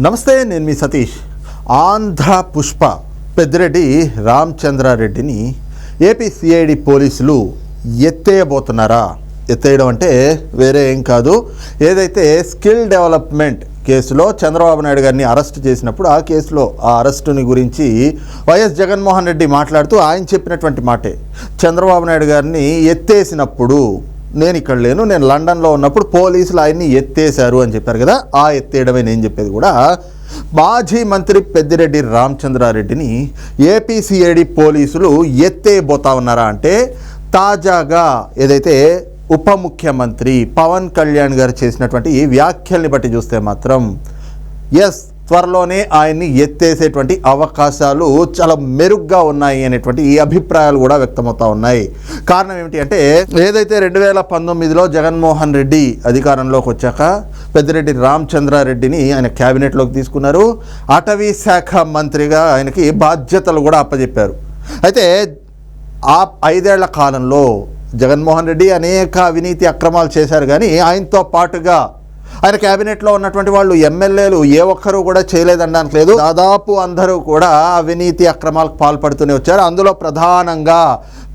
నమస్తే నేను మీ సతీష్. ఆంధ్ర పుష్ప పెద్దిరెడ్డి రామచంద్రారెడ్డిని ఏపీ సిఐడి పోలీసులు ఎత్తేయబోతున్నారా? ఎత్తేయడం అంటే వేరే ఏం కాదు. ఏదైతే స్కిల్ డెవలప్మెంట్ కేసులో చంద్రబాబు నాయుడు గారిని అరెస్ట్ చేసినప్పుడు ఆ కేసులో ఆ అరెస్టుని గురించి వైఎస్ జగన్మోహన్ రెడ్డి మాట్లాడుతూ ఆయన చెప్పినటువంటి మాటే. చంద్రబాబు నాయుడు గారిని ఎత్తేసినప్పుడు నేను ఇక్కడ లేను నేను లండన్లో ఉన్నప్పుడు పోలీసులు ఆయన్ని ఎత్తేశారు అని చెప్పారు కదా ఆ ఎత్తేయడమే నేను చెప్పేది కూడా. మాజీ మంత్రి పెద్దిరెడ్డి రామచంద్రారెడ్డిని ఏపీసీఐడి పోలీసులు ఎత్తేయబోతా ఉన్నారా అంటే తాజాగా ఏదైతే ఉప ముఖ్యమంత్రి పవన్ కళ్యాణ్ గారు చేసినటువంటి వ్యాఖ్యల్ని బట్టి చూస్తే మాత్రం ఎస్ త్వరలోనే ఆయన్ని ఎత్తేసేటువంటి అవకాశాలు చాలా మెరుగ్గా ఉన్నాయి అనేటువంటి ఈ అభిప్రాయాలు కూడా వ్యక్తమవుతా ఉన్నాయి. కారణం ఏమిటి అంటే ఏదైతే రెండు వేల పంతొమ్మిదిలో జగన్మోహన్ రెడ్డి అధికారంలోకి వచ్చాక పెద్దిరెడ్డి రామచంద్రారెడ్డిని ఆయన క్యాబినెట్లోకి తీసుకున్నారు. అటవీ శాఖ మంత్రిగా ఆయనకి బాధ్యతలు కూడా అప్పచెప్పారు అయితే ఆ ఐదేళ్ళ కాలంలో జగన్మోహన్ రెడ్డి అనేక అవినీతి అక్రమాలు చేశారు కానీ ఆయనతో పాటుగా ఆయన క్యాబినెట్లో ఉన్నటువంటి వాళ్ళు ఎమ్మెల్యేలు ఏ ఒక్కరూ కూడా చేయలేదనడానికి లేదు. దాదాపు అందరూ కూడా అవినీతి అక్రమాలకు పాల్పడుతూనే వచ్చారు. అందులో ప్రధానంగా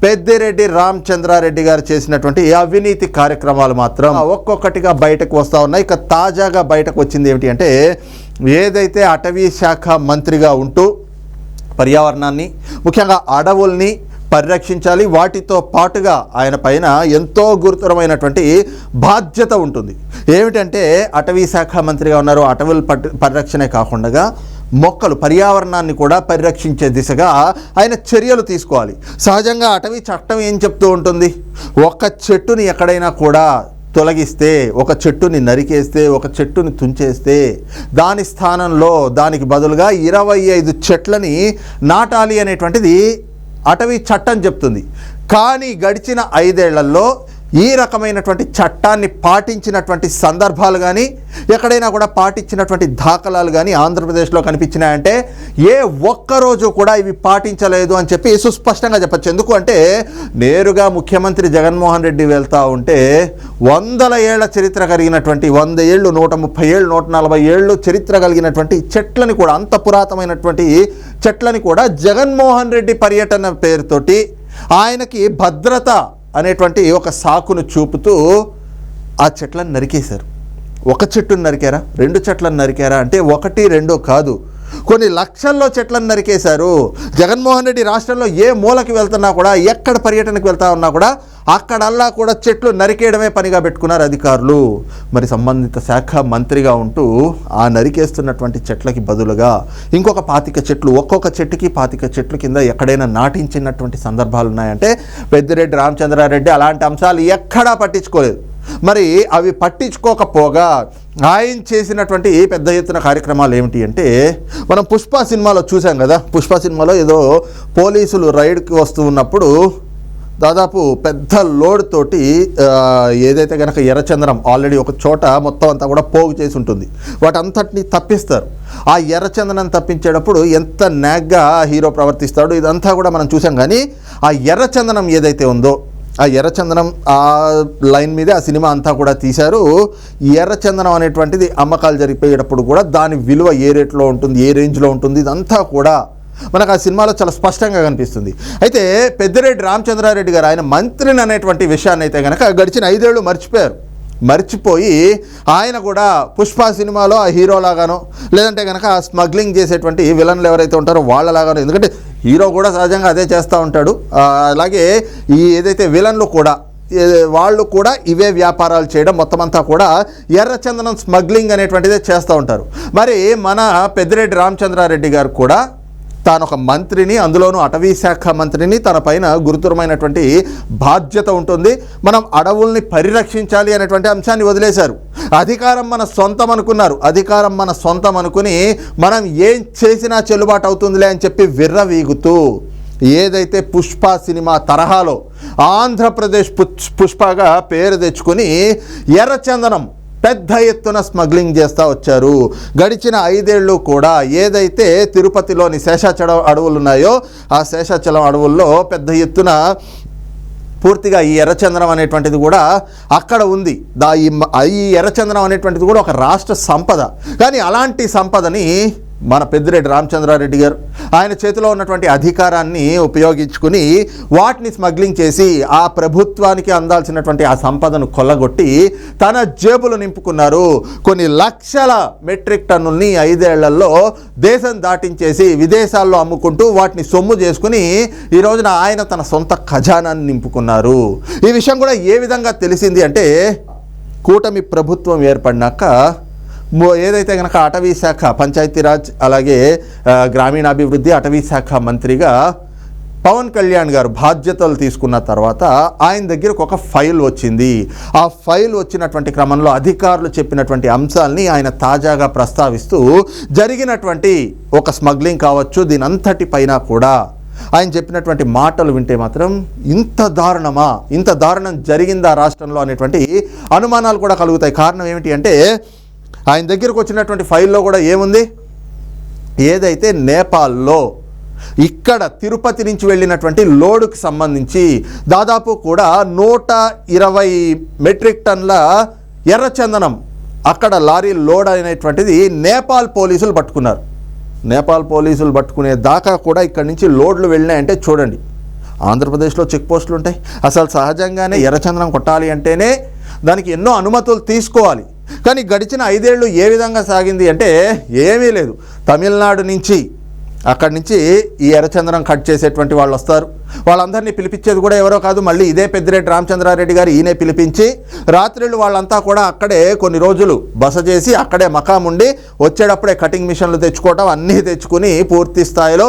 పెద్దిరెడ్డి రామచంద్రారెడ్డి గారు చేసినటువంటి అవినీతి కార్యక్రమాలు మాత్రం ఒక్కొక్కటిగా బయటకు వస్తూ ఉన్నాయి. ఇక తాజాగా బయటకు వచ్చింది ఏమిటి అంటే ఏదైతే అటవీ శాఖ మంత్రిగా ఉంటూ పర్యావరణాన్ని ముఖ్యంగా అడవుల్ని పరిరక్షించాలి. వాటితో పాటుగా ఆయన పైన ఎంతో గురుతరమైనటువంటి బాధ్యత ఉంటుంది. ఏమిటంటే అటవీ శాఖ మంత్రిగా ఉన్నారు. అటవుల పరిరక్షణే కాకుండా మొక్కలు పర్యావరణాన్ని కూడా పరిరక్షించే దిశగా ఆయన చర్యలు తీసుకోవాలి. సహజంగా అటవీ చట్టం ఏం చెప్తూ ఉంటుంది? ఒక్క చెట్టుని ఎక్కడైనా కూడా తొలగిస్తే ఒక చెట్టుని నరికేస్తే ఒక చెట్టుని తుంచేస్తే దాని స్థానంలో దానికి బదులుగా ఇరవై ఐదు చెట్లని నాటాలి అనేటువంటిది అటవీ చట్టం చెప్తుంది. కానీ గడిచిన ఐదేళ్ళలో ఈ రకమైనటువంటి చట్టాన్ని పాటించినటువంటి సందర్భాలు కానీ ఎక్కడైనా కూడా పాటించినటువంటి దాఖలాలు కానీ ఆంధ్రప్రదేశ్లో కనిపించినాయంటే ఏ ఒక్కరోజు కూడా ఇవి పాటించలేదు అని చెప్పి సుస్పష్టంగా చెప్పచ్చు. ఎందుకు అంటే నేరుగా ముఖ్యమంత్రి జగన్మోహన్ రెడ్డి వెళ్తూ ఉంటే వందల ఏళ్ళ చరిత్ర కలిగినటువంటి వంద ఏళ్ళు నూట ముప్పై ఏళ్ళు నూట నలభై ఏళ్ళు చరిత్ర కలిగినటువంటి చెట్లని కూడా అంత పురాతనమైనటువంటి చెట్లని కూడా జగన్మోహన్ రెడ్డి పర్యటన పేరుతోటి ఆయనకి భద్రత అనేటువంటి ఒక సాకును చూపుతూ ఆ చెట్లను నరికేశారు. ఒక చెట్టును నరికారా? రెండు చెట్లను నరికారా? అంటే ఒకటి రెండో కాదు. కొన్ని లక్షల్లో చెట్లను నరికేశారు. జగన్మోహన్ రెడ్డి రాష్ట్రంలో ఏ మూలకి వెళ్తున్నా కూడా ఎక్కడ పర్యటనకు వెళ్తా ఉన్నా కూడా అక్కడల్లా కూడా చెట్లు నరికేయడమే పనిగా పెట్టుకున్నారు అధికారులు. మరి సంబంధిత శాఖ మంత్రిగా ఉంటూ ఆ నరికేస్తున్నటువంటి చెట్లకి బదులుగా ఇంకొక పాతిక చెట్లు ఒక్కొక్క చెట్టుకి పాతిక చెట్లు కింద ఎక్కడైనా నాటించినటువంటి సందర్భాలు ఉన్నాయంటే పెద్దిరెడ్డి రామచంద్రారెడ్డి అలాంటి అంశాలు ఎక్కడా పట్టించుకోలేదు. మరి అవి పట్టించుకోకపోగా ఆయన చేసినటువంటి పెద్ద ఎత్తున కార్యక్రమాలు ఏమిటి అంటే మనం పుష్ప సినిమాలో చూసాం కదా పుష్ప సినిమాలో ఏదో పోలీసులు రైడ్కి వస్తూ ఉన్నప్పుడు దాదాపు పెద్ద లోడ్ తోటి ఏదైతే కనుక ఎర్రచందనం ఆల్రెడీ ఒక చోట మొత్తం అంతా కూడా పోగు చేసి ఉంటుంది. వాటంతటిని తప్పిస్తారు. ఆ ఎర్రచందనం తప్పించేటప్పుడు ఎంత నాగ్గా హీరో ప్రవర్తిస్తాడో ఇదంతా కూడా మనం చూసాం కానీ ఆ ఎర్రచందనం ఏదైతే ఉందో ఆ ఎర్రచందనం ఆ లైన్ మీదే ఆ సినిమా అంతా కూడా తీశారు. ఎర్రచందనం అనేటువంటిది అమ్మకాలు జరిగిపోయేటప్పుడు కూడా దాని విలువ ఏ రేట్లో ఉంటుంది ఏ రేంజ్లో ఉంటుంది ఇదంతా కూడా మనకు ఆ సినిమాలో చాలా స్పష్టంగా కనిపిస్తుంది. అయితే పెద్దిరెడ్డి రామచంద్రారెడ్డి గారు ఆయన మంత్రిని అనేటువంటి విషయాన్ని అయితే కనుక గడిచిన ఐదేళ్ళు మర్చిపోయారు. మర్చిపోయి ఆయన కూడా పుష్ప సినిమాలో ఆ హీరోలాగానో లేదంటే కనుక ఆ స్మగ్లింగ్ చేసేటువంటి విలన్లు ఎవరైతే ఉంటారో వాళ్ళలాగానో ఎందుకంటే హీరో కూడా సహజంగా అదే చేస్తూ ఉంటాడు. అలాగే ఈ ఏదైతే విలన్లు కూడా వాళ్ళు కూడా ఇవే వ్యాపారాలు చేయడం మొత్తం అంతా కూడా ఎర్రచందనం స్మగ్లింగ్ అనేటువంటిదే చేస్తూ ఉంటారు. మరి మన పెద్దిరెడ్డి రామచంద్రారెడ్డి గారు కూడా తాను ఒక మంత్రిని అందులోనూ అటవీ శాఖ మంత్రిని తన పైన గురుతరమైనటువంటి బాధ్యత ఉంటుంది. మనం అడవుల్ని పరిరక్షించాలి అనేటువంటి అంశాన్ని వదిలేశారు. అధికారం మన సొంతం అనుకున్నారు. అధికారం మన సొంతం అనుకుని మనం ఏం చేసినా చెల్లుబాటు అవుతుందిలే అని చెప్పి విర్రవీగుతూ ఏదైతే పుష్ప సినిమా తరహాలో ఆంధ్రప్రదేశ్ పుష్ పుష్పగా పేరు తెచ్చుకొని ఎర్రచందనం పెద్ద ఎత్తున స్మగ్లింగ్ చేస్తూ వచ్చారు. గడిచిన ఐదేళ్ళు కూడా ఏదైతే తిరుపతిలోని శేషాచలం అడవులు ఉన్నాయో ఆ శేషాచలం అడవుల్లో పెద్ద ఎత్తున పూర్తిగా ఈ ఎర్రచంద్రం అనేటువంటిది కూడా అక్కడ ఉంది. దా ఈ ఈ ఎర్రచంద్రం అనేటువంటిది కూడా ఒక రాష్ట్ర సంపద. కానీ అలాంటి సంపదని మన పెద్దిరెడ్డి రామచంద్రారెడ్డి గారు ఆయన చేతిలో ఉన్నటువంటి అధికారాన్ని ఉపయోగించుకుని వాటిని స్మగ్లింగ్ చేసి ఆ ప్రభుత్వానికి అందాల్సినటువంటి ఆ సంపదను కొల్లగొట్టి తన జేబులు నింపుకున్నారు. కొన్ని లక్షల మెట్రిక్ టన్నుల్ని ఐదేళ్ళలో దేశం దాటించేసి విదేశాల్లో అమ్ముకుంటూ వాటిని సొమ్ము చేసుకుని ఈ రోజున ఆయన తన సొంత ఖజానాన్ని నింపుకున్నారు. ఈ విషయం కూడా ఏ విధంగా తెలిసింది అంటే కూటమి ప్రభుత్వం ఏర్పడినాక ఏదైతే కనుక అటవీ శాఖ పంచాయతీరాజ్ అలాగే గ్రామీణాభివృద్ధి అటవీ శాఖ మంత్రిగా పవన్ కళ్యాణ్ గారు బాధ్యతలు తీసుకున్న తర్వాత ఆయన దగ్గరకు ఒక ఫైల్ వచ్చింది. ఆ ఫైల్ వచ్చినటువంటి క్రమంలో అధికారులు చెప్పినటువంటి అంశాలని ఆయన తాజాగా ప్రస్తావిస్తూ జరిగినటువంటి ఒక స్మగ్లింగ్ కావచ్చు దీని అంతటి పైన కూడా ఆయన చెప్పినటువంటి మాటలు వింటే మాత్రం ఇంత దారుణమా? ఇంత దారుణం జరిగిందా రాష్ట్రంలో అనేటువంటి అనుమానాలు కూడా కలుగుతాయి. కారణం ఏమిటి అంటే ఆయన దగ్గరకు వచ్చినటువంటి ఫైల్లో కూడా ఏముంది? ఏదైతే నేపాల్లో ఇక్కడ తిరుపతి నుంచి వెళ్ళినటువంటి లోడుకి సంబంధించి దాదాపు కూడా నూట ఇరవై మెట్రిక్ టన్ల ఎర్రచందనం అక్కడ లారీ లోడ్ అయినటువంటిది నేపాల్ పోలీసులు పట్టుకున్నారు. నేపాల్ పోలీసులు పట్టుకునే దాకా కూడా ఇక్కడి నుంచి లోడ్లు వెళ్ళినాయంటే చూడండి. ఆంధ్రప్రదేశ్లో చెక్ పోస్టులు ఉంటాయి. అసలు సహజంగానే ఎర్రచందనం కొట్టాలి అంటేనే దానికి ఎన్నో అనుమతులు తీసుకోవాలి. కానీ గడిచిన ఐదేళ్ళు ఏ విధంగా సాగింది అంటే ఏమీ లేదు. తమిళనాడు నుంచి అక్కడి నుంచి ఈ ఎర్రచంద్రం కట్ చేసేటువంటి వాళ్ళు వస్తారు. వాళ్ళందరినీ పిలిపించేది కూడా ఎవరో కాదు మళ్ళీ ఇదే పెద్దిరెడ్డి రామచంద్రారెడ్డి గారు ఈయనే పిలిపించి రాత్రిళ్ళు వాళ్ళంతా కూడా అక్కడే కొన్ని రోజులు బస చేసి అక్కడే మకాం ఉండి వచ్చేటప్పుడే కటింగ్ మిషన్లు తెచ్చుకోవటం అన్నీ తెచ్చుకుని పూర్తి స్థాయిలో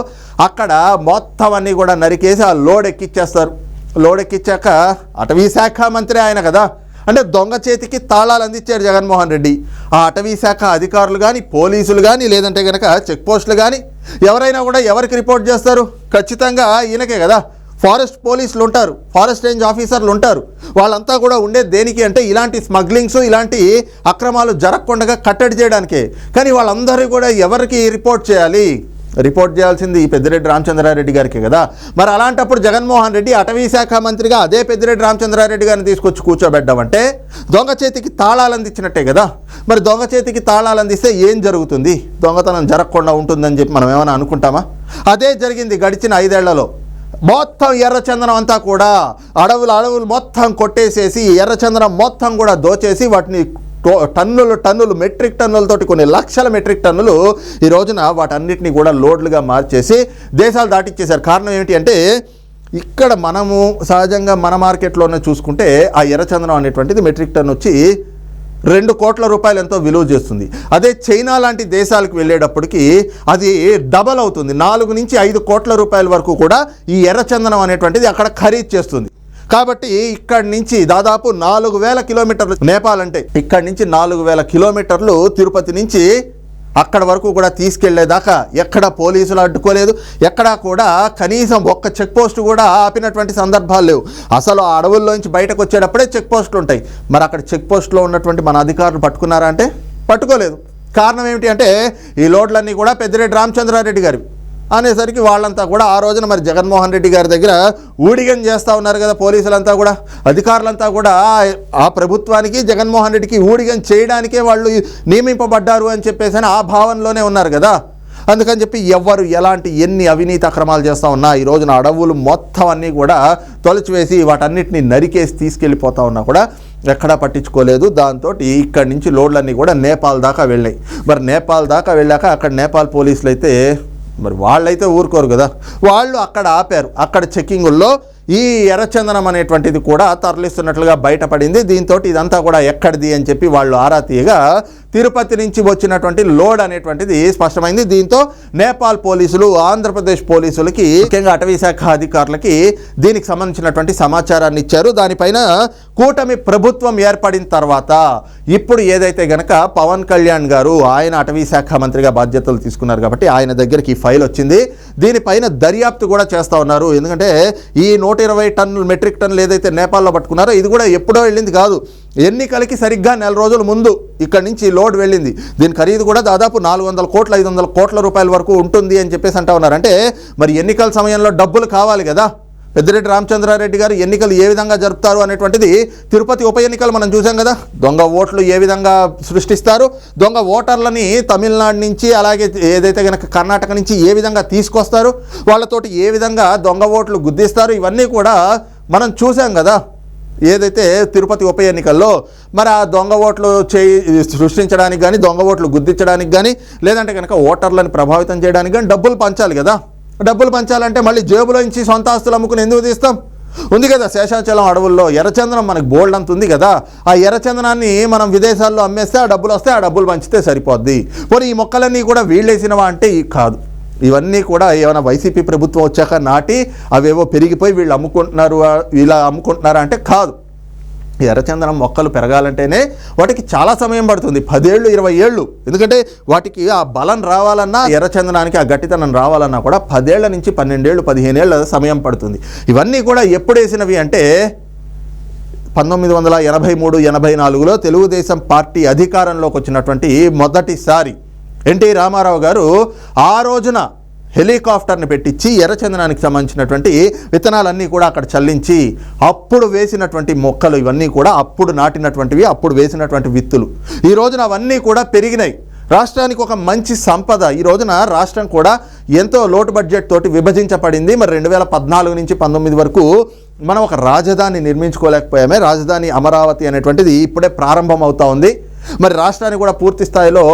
అక్కడ మొత్తం అన్నీ కూడా నరికేసి ఆ లోడ్ ఎక్కిచ్చేస్తారు. లోడ్ ఎక్కిచ్చాక అటవీ శాఖ మంత్రి ఆయన కదా అంటే దొంగ చేతికి తాళాలు అందించారు జగన్మోహన్ రెడ్డి. ఆ అటవీ శాఖ అధికారులు కానీ పోలీసులు కానీ లేదంటే కనుక చెక్ పోస్టులు కానీ ఎవరైనా కూడా ఎవరికి రిపోర్ట్ చేస్తారు? ఖచ్చితంగా ఈయనకే కదా. ఫారెస్ట్ పోలీసులు ఉంటారు ఫారెస్ట్ రేంజ్ ఆఫీసర్లు ఉంటారు. వాళ్ళంతా కూడా ఉండే దేనికి అంటే ఇలాంటి స్మగ్లింగ్స్ ఇలాంటి అక్రమాలు జరగకుండా కట్టడి చేయడానికే. కానీ వాళ్ళందరూ కూడా ఎవరికి రిపోర్ట్ చేయాలి? రిపోర్ట్ చేయాల్సింది ఈ పెద్దిరెడ్డి రామచంద్రారెడ్డి గారికి కదా. మరి అలాంటప్పుడు జగన్మోహన్ రెడ్డి అటవీ శాఖ మంత్రిగా అదే పెద్దిరెడ్డి రామచంద్రారెడ్డి గారిని తీసుకొచ్చి కూర్చోబెట్టామంటే దొంగ చేతికి తాళాలు అందించినట్టే కదా. మరి దొంగ చేతికి తాళాలు అందిస్తే ఏం జరుగుతుంది? దొంగతనం జరగకుండా ఉంటుందని చెప్పి మనం ఏమైనా అనుకుంటామా? అదే జరిగింది గడిచిన ఐదేళ్ళలో. మొత్తం ఎర్రచందనం అంతా కూడా అడవులు అడవులు మొత్తం కొట్టేసేసి ఎర్రచందనం మొత్తం కూడా దోచేసి వాటిని టన్నులు టన్నులు మెట్రిక్ టన్నులతోటి కొన్ని లక్షల మెట్రిక్ టన్నులు ఈ రోజున వాటన్నిటిని కూడా లోడ్లుగా మార్చేసి దేశాలు దాటిచ్చేశారు. కారణం ఏమిటి అంటే ఇక్కడ మనము సహజంగా మన మార్కెట్లోనే చూసుకుంటే ఆ ఎర్రచందనం అనేటువంటిది మెట్రిక్ టన్ వచ్చి రెండు కోట్ల రూపాయలు ఎంతో విలువ చేస్తుంది. అదే చైనా లాంటి దేశాలకు వెళ్ళేటప్పటికి అది డబల్ అవుతుంది. నాలుగు నుంచి ఐదు కోట్ల రూపాయల వరకు కూడా ఈ ఎర్రచందనం అనేటువంటిది అక్కడ ఖరీదు చేస్తుంది. కాబట్టి ఇక్కడి నుంచి దాదాపు నాలుగు వేల కిలోమీటర్లు నేపాల్ అంటే ఇక్కడి నుంచి నాలుగు వేల కిలోమీటర్లు తిరుపతి నుంచి అక్కడ వరకు కూడా తీసుకెళ్ళేదాకా ఎక్కడ పోలీసులు అడ్డుకోలేదు. ఎక్కడా కూడా కనీసం ఒక్క చెక్ పోస్ట్ కూడా ఆపినటువంటి సందర్భాలు లేవు. అసలు ఆ అడవుల్లోంచి బయటకు వచ్చేటప్పుడే చెక్ పోస్టులు ఉంటాయి. మరి అక్కడ చెక్ పోస్ట్లో ఉన్నటువంటి మన అధికారులు పట్టుకున్నారా అంటే పట్టుకోలేదు. కారణం ఏమిటి అంటే ఈ లోడ్లన్నీ కూడా పెద్దిరెడ్డి రామచంద్రారెడ్డి గారివి. అనేసరికి వాళ్ళంతా కూడా ఆ రోజున మరి జగన్మోహన్ రెడ్డి గారి దగ్గర ఊడిగం చేస్తూ ఉన్నారు కదా పోలీసులంతా కూడా. అధికారులంతా కూడా ఆ ప్రభుత్వానికి జగన్మోహన్ రెడ్డికి ఊడిగం చేయడానికే వాళ్ళు నియమింపబడ్డారు అని చెప్పేసి అని ఆ భావనలోనే ఉన్నారు కదా. అందుకని చెప్పి ఎవరు ఎలాంటి ఎన్ని అవినీతి అక్రమాలు చేస్తూ ఉన్నా ఈ రోజున అడవులు మొత్తం అన్నీ కూడా తొలచివేసి వాటన్నిటిని నరికేసి తీసుకెళ్ళిపోతా ఉన్నా కూడా ఎక్కడా పట్టించుకోలేదు. దాంతో ఇక్కడి నుంచి లోడ్లన్నీ కూడా నేపాల్ దాకా వెళ్ళాయి మరి నేపాల్ దాకా వెళ్ళాక అక్కడ నేపాల్ పోలీసులు అయితే మరి వాళ్ళైతే ఊరుకోరు కదా. వాళ్ళు అక్కడ ఆపారు. అక్కడ చెక్కింగుల్లో ఈ ఎర్రచందనం అనేటువంటిది కూడా తరలిస్తున్నట్లుగా బయటపడింది. దీంతో ఇదంతా కూడా ఎక్కడిది అని చెప్పి వాళ్ళు ఆరా తీయగా తిరుపతి నుంచి వచ్చినటువంటి లోడ్ అనేటువంటిది స్పష్టమైంది. దీంతో నేపాల్ పోలీసులు ఆంధ్రప్రదేశ్ పోలీసులకి ముఖ్యంగా అటవీ శాఖ అధికారులకి దీనికి సంబంధించినటువంటి సమాచారాన్ని ఇచ్చారు. దానిపైన కూటమి ప్రభుత్వం ఏర్పడిన తర్వాత ఇప్పుడు ఏదైతే గనక పవన్ కళ్యాణ్ గారు ఆయన అటవీ శాఖ మంత్రిగా బాధ్యతలు తీసుకున్నారు కాబట్టి ఆయన దగ్గరికి ఈ ఫైల్ వచ్చింది. దీనిపైన దర్యాప్తు కూడా చేస్తూ ఉన్నారు. ఎందుకంటే ఈ నూట ఇరవై టన్నులు మెట్రిక్ టన్నులు ఏదైతే నేపాల్లో పట్టుకున్నారో ఇది కూడా ఎప్పుడో వెళ్ళింది కాదు. ఎన్నికలకి సరిగ్గా నెల రోజుల ముందు ఇక్కడి నుంచి లోడ్ వెళ్ళింది. దీని ఖరీదు కూడా దాదాపు నాలుగు వందల కోట్ల ఐదు వందల కోట్ల రూపాయల వరకు ఉంటుంది అని చెప్పేసి అంటా ఉన్నారు. అంటే మరి ఎన్నికల సమయంలో డబ్బులు కావాలి కదా? పెద్దిరెడ్డి రామచంద్రారెడ్డి గారు ఎన్నికలు ఏ విధంగా జరుపుతారు అనేటువంటిది తిరుపతి ఉప ఎన్నికలు మనం చూసాం కదా? దొంగ ఓట్లు ఏ విధంగా సృష్టిస్తారు? దొంగ ఓటర్లని తమిళనాడు నుంచి అలాగే ఏదైతే కనుక కర్ణాటక నుంచి ఏ విధంగా తీసుకొస్తారు? వాళ్ళతోటి ఏ విధంగా దొంగ ఓట్లు గుద్దిస్తారు? ఇవన్నీ కూడా మనం చూసాం కదా? ఏదైతే తిరుపతి ఉప ఎన్నికల్లో మరి ఆ దొంగ ఓట్లు చేయి సృష్టించడానికి కానీ దొంగ ఓట్లు గుర్తించడానికి కానీ లేదంటే కనుక ఓటర్లను ప్రభావితం చేయడానికి కానీ డబ్బులు పంచాలి కదా. డబ్బులు పంచాలంటే మళ్ళీ జేబులో నుంచి సొంత ఆస్తులు అమ్ముకుని ఎందుకు తీస్తాం? ఉంది కదా శేషాచలం అడవుల్లో ఎర్రచందనం మనకు బోల్డ్ అంత ఉంది కదా. ఆ ఎర్రచందనాన్ని మనం విదేశాల్లో అమ్మేస్తే ఆ డబ్బులు వస్తే ఆ డబ్బులు పంచితే సరిపోద్ది. పోనీ ఈ మొక్కలన్నీ కూడా వీళ్ళేసినవా అంటే ఈ కాదు. ఇవన్నీ కూడా ఏమైనా వైసీపీ ప్రభుత్వం వచ్చాక నాటి అవేవో పెరిగిపోయి వీళ్ళు అమ్ముకుంటున్నారు ఇలా అమ్ముకుంటున్నారా అంటే కాదు. ఈ ఎర్రచందనం మొక్కలు పెరగాలంటేనే వాటికి చాలా సమయం పడుతుంది. పదేళ్ళు ఇరవై ఏళ్ళు. ఎందుకంటే వాటికి ఆ బలం రావాలన్నా ఎర్రచందనానికి ఆ గట్టితనం రావాలన్నా కూడా పదేళ్ళ నుంచి పన్నెండేళ్ళు పదిహేనేళ్ళ సమయం పడుతుంది. ఇవన్నీ కూడా ఎప్పుడు వేసినవి అంటే పంతొమ్మిది వందల ఎనభై మూడు ఎనభై నాలుగులో తెలుగుదేశం పార్టీ అధికారంలోకి వచ్చినటువంటి మొదటిసారి ఎన్టీ రామారావు గారు ఆ రోజున హెలికాప్టర్ని పెట్టించి ఎర్రచందనానికి సంబంధించినటువంటి విత్తనాలన్నీ కూడా అక్కడ చల్లించి అప్పుడు వేసినటువంటి మొక్కలు ఇవన్నీ కూడా అప్పుడు నాటినటువంటివి అప్పుడు వేసినటువంటి విత్తులు. ఈ రోజున అవన్నీ కూడా పెరిగినాయి. రాష్ట్రానికి ఒక మంచి సంపద. ఈ రోజున రాష్ట్రం కూడా ఎంతో లోటు బడ్జెట్ తోటి విభజించబడింది. మరి రెండు వేల పద్నాలుగు నుంచి పంతొమ్మిది వరకు మనం ఒక రాజధాని నిర్మించుకోలేకపోయామే. రాజధాని అమరావతి అనేటువంటిది ఇప్పుడే ప్రారంభం అవుతా ఉంది. మరి రాష్ట్రాన్ని కూడా పూర్తి స్థాయిలో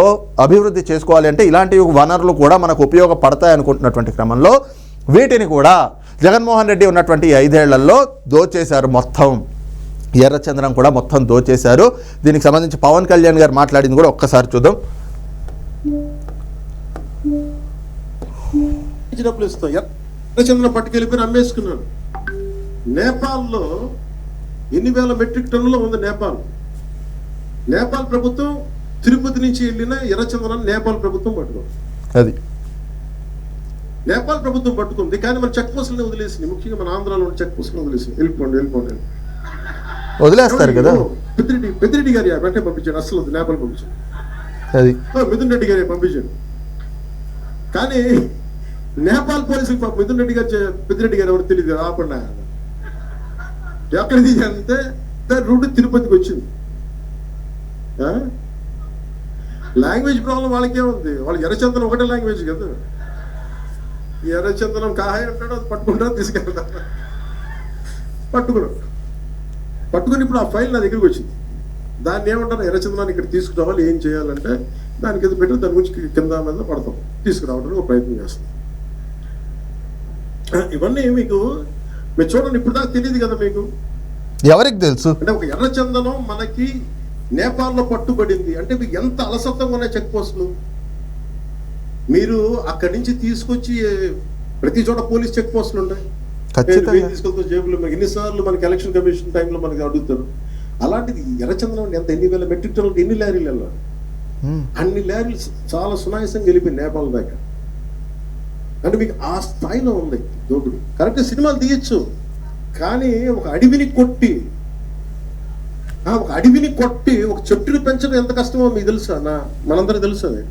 అభివృద్ధి చేసుకోవాలి అంటే ఇలాంటి వనరులు కూడా మనకు ఉపయోగపడతాయి అనుకుంటున్నటువంటి క్రమంలో వీటిని కూడా జగన్మోహన్ రెడ్డి ఉన్నటువంటి ఐదేళ్ళలో దోచేశారు మొత్తం. ఎర్రచంద్రం కూడా మొత్తం దోచేశారు. దీనికి సంబంధించి పవన్ కళ్యాణ్ గారు మాట్లాడింది కూడా ఒక్కసారి చూద్దాం. డబ్బులు ఇస్తాం ఎర్రచంద్రం పట్టుకెళ్ళిపోయి అమ్మేసుకున్నాను నేపాల్లో ఎన్ని వేల మెట్రిక్ టన్నులో ఉంది నేపాల్. నేపాల్ ప్రభుత్వం తిరుపతి నుంచి వెళ్ళిన ఎర్రచంద్రాన్ని నేపాల్ ప్రభుత్వం పట్టుకుంది. అది. నేపాల్ ప్రభుత్వం పట్టుకుంది కానీ మన చెక్ పోస్టులను వదిలేసింది. ముఖ్యంగా మన ఆంధ్రాలో ఉన్న చెక్ పోస్టులను వదిలేసింది. వెళ్ళిపోండి వెళ్ళిపోండి. వదిలేస్తారు కదా? పెద్దిరెడ్డి పెద్దిరెడ్డి గారి వెంటనే పంపించాడు. అసలు నేపాల్ పంపించాడు. అది. మిథున్ రెడ్డి గారి పంపించాడు. కానీ నేపాల్ పోలీసులు పాపం మిథున్ రెడ్డి గారు పెద్దిరెడ్డి గారు ఎవరు తెలియదు ఆపండి ఎక్కడ తీయాలంటే దాని రూట్ తిరుపతికి వచ్చింది? లాంగ్వేజ్ ప్రాబ్లం వాళ్ళకే ఉంది. వాళ్ళు ఎర్రచందనం ఒకటే లాంగ్వేజ్ కదా. ఈ ఎర్రచందనం కాహాయ అంటాడు అది పట్టుకుంటారు తీసుకెళ్తారు పట్టుకున్నాడు. పట్టుకుని ఇప్పుడు ఆ ఫైల్ నా దగ్గరికి వచ్చింది. దాన్ని ఏమంటారు? ఎర్రచందనాన్ని ఇక్కడ తీసుకురావాలి. ఏం చేయాలంటే దాని కింద పెట్టి దాని గురించి కింద మీద పడతాం. తీసుకురావడానికి ఒక ప్రయత్నం చేస్తాం. ఇవన్నీ మీకు మీరు చూడండి. ఇప్పుడు దాకా తెలియదు కదా మీకు. ఎవరికి తెలుసు? అంటే ఒక ఎర్రచందనం మనకి నేపాల్లో పట్టుబడింది. అంటే మీకు ఎంత అలసత్వంగా ఉన్నాయి చెక్ పోస్టులు మీరు అక్కడి నుంచి తీసుకొచ్చి ప్రతి చోట పోలీస్ చెక్ పోస్టులు. మీరు తీసుకెళ్తాం జేబులో మనకి ఎన్నిసార్లు మనకి ఎలక్షన్ కమిషన్ టైంలో మనకి అడుగుతారు. అలాంటిది ఎర్రచందనం ఎంత ఎన్ని వేల మెట్రిక్ టన్నులు ఎన్ని లారీలు వెళ్ళాలి. అన్ని లారీలు చాలా సునాయాసంగా వెళ్ళిపోయి నేపాల్ దాకా. అంటే మీకు ఆ స్థాయిలో ఉంది దోపిడి. కరెక్ట్ సినిమాలు తీయచ్చు. కానీ ఒక అడవిని కొట్టి ఒక అడవిని కొట్టి ఒక చెట్టుని పెంచడం ఎంత కష్టమో మీకు తెలుసా? నా మనందరూ తెలుసు అది.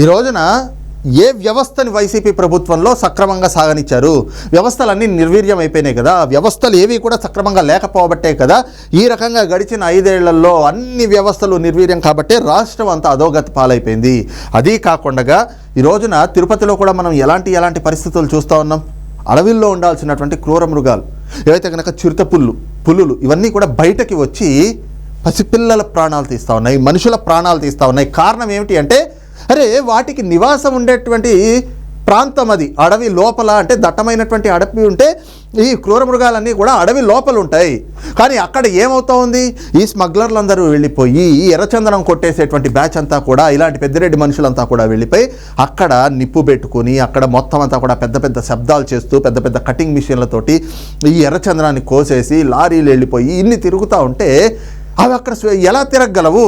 ఈ రోజున ఏ వ్యవస్థని వైసీపీ ప్రభుత్వంలో సక్రమంగా సాగనిచ్చారు? వ్యవస్థలన్నీ నిర్వీర్యం అయిపోయినాయి కదా. వ్యవస్థలు ఏవి కూడా సక్రమంగా లేకపోబట్టే కదా. ఈ రకంగా గడిచిన ఐదేళ్ళలో అన్ని వ్యవస్థలు నిర్వీర్యం కాబట్టే రాష్ట్రం అంతా అధోగతి పాలైపోయింది. అదీ కాకుండా ఈ రోజున తిరుపతిలో కూడా మనం ఎలాంటి ఎలాంటి పరిస్థితులు చూస్తూ ఉన్నాం? అడవిల్లో ఉండాల్సినటువంటి క్రూర మృగాలు. ఏవైతే కనుక చిరుత పులులు ఇవన్నీ కూడా బయటకి వచ్చి పసిపిల్లల ప్రాణాలు తీస్తూ ఉన్నాయి మనుషుల ప్రాణాలు తీస్తూ ఉన్నాయి. కారణం ఏమిటి అంటే అరే వాటికి నివాసం ఉండేటువంటి ప్రాంతం అది. అడవి లోపల అంటే దట్టమైనటువంటి అడవి ఉంటే ఈ క్రూర మృగాలన్నీ కూడా అడవి లోపల ఉంటాయి. కానీ అక్కడ ఏమవుతా ఉంది ఈ స్మగ్లర్లందరూ వెళ్ళిపోయి ఈ ఎర్రచందనం కొట్టేసేటువంటి బ్యాచ్ అంతా కూడా ఇలాంటి పెద్దిరెడ్డి మనుషులంతా కూడా వెళ్ళిపోయి అక్కడ నిప్పు పెట్టుకొని అక్కడ మొత్తం అంతా కూడా పెద్ద పెద్ద శబ్దాలు చేస్తూ పెద్ద పెద్ద కటింగ్ మిషన్లతోటి ఈ ఎర్రచందనాన్ని కోసేసి లారీలు వెళ్ళిపోయి ఇన్ని తిరుగుతూ ఉంటే అవి అక్కడ ఎలా తిరగగలవు?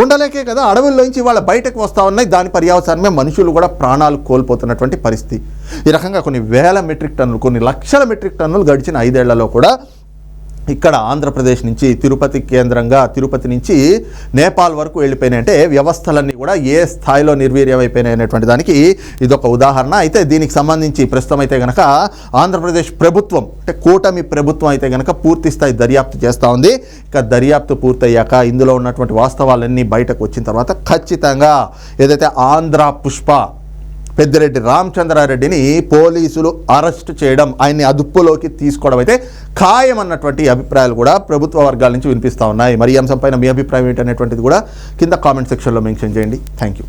ఉండలేకే కదా అడవుల్లోంచి వాళ్ళ బయటకు వస్తూ ఉన్నాయి. దాని పర్యావసరమే మనుషులు కూడా ప్రాణాలు కోల్పోతున్నటువంటి పరిస్థితి. ఈ రకంగా కొన్ని వేల మెట్రిక్ టన్నులు కొన్ని లక్షల మెట్రిక్ టన్నులు గడిచిన ఐదేళ్ళలో కూడా ఇక్కడ ఆంధ్రప్రదేశ్ నుంచి తిరుపతి కేంద్రంగా తిరుపతి నుంచి నేపాల్ వరకు వెళ్ళిపోయినాయి. అంటే వ్యవస్థలన్నీ కూడా ఏ స్థాయిలో నిర్వీర్యం అయిపోయినాయి అనేటువంటి దానికి ఇదొక ఉదాహరణ. అయితే దీనికి సంబంధించి ప్రస్తుతం అయితే కనుక ఆంధ్రప్రదేశ్ ప్రభుత్వం అంటే కూటమి ప్రభుత్వం అయితే కనుక పూర్తి స్థాయి దర్యాప్తు చేస్తూ ఉంది. ఇక దర్యాప్తు పూర్తయ్యాక ఇందులో ఉన్నటువంటి వాస్తవాలన్నీ బయటకు వచ్చిన తర్వాత ఖచ్చితంగా ఏదైతే ఆంధ్ర పుష్ప పెద్దిరెడ్డి రామచంద్రారెడ్డిని పోలీసులు అరెస్ట్ చేయడం ఆయన్ని అదుపులోకి తీసుకోవడం అయితే ఖాయం అన్నటువంటి అభిప్రాయాలు కూడా ప్రభుత్వ వర్గాల నుంచి వినిపిస్తూ ఉన్నాయి. మరి ఈ అంశంపైన మీ అభిప్రాయం ఏంటనేటువంటిది కూడా కింద కామెంట్ సెక్షన్లో మెన్షన్ చేయండి. Thank you